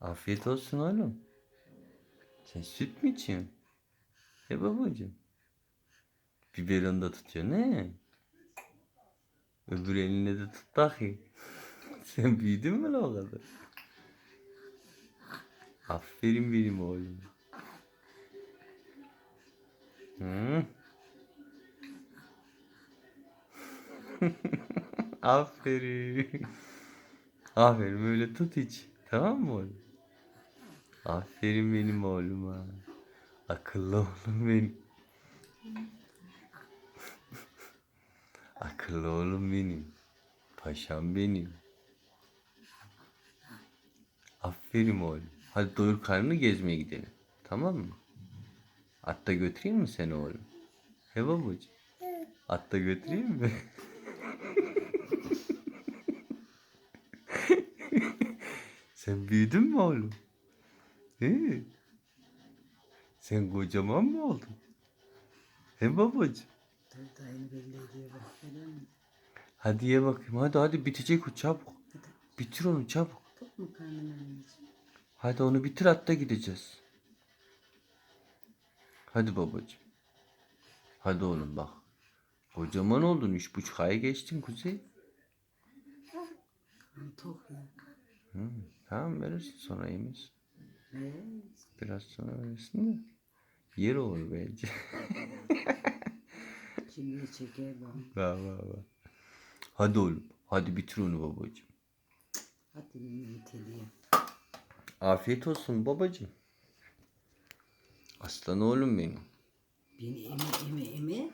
Afiyet olsun oğlum. Sen süt mü içiyorsun? He babacığım. Biberon da tutuyor ne? Öbür eline de tut bakayım. Sen büyüdün mü o kadar? Aferin benim oğlum. Hı? Aferin. Aferin böyle tut iç. Tamam mı oğlum? Aferin benim oğluma. Akıllı oğlum benim. Akıllı oğlum benim. Paşam benim. Aferin oğlum. Hadi doyur karnını gezmeye gidelim. Tamam mı? Atta götüreyim mi seni oğlum? He babacığım. Atta götüreyim mi? Sen büyüdün mü oğlum? He? Sen kocaman mı oldun? He babacığım. Dayını belli ediyor bak. Görüyor musun? Hadi ye bakayım. Hadi hadi bitecek o çabuk. Bitir onu çabuk. Tok mu karnın anneciğim? Hadi onu bitir hatta gideceğiz. Hadi babacığım. Hadi oğlum bak. Kocaman oldun. Üç buçuk aya geçtin Kuzey. Karnı tok ya. Hı, tamam verirsin sonra yemeyiz. Biraz sonra verirsin de. Yer olur bence. Şimdi çeker bak. va va va. Hadi oğlum. Hadi bitir onu babacığım. Hadi beni iteliyor. Afiyet olsun babacığım. Aslan oğlum benim. Beni eme eme eme.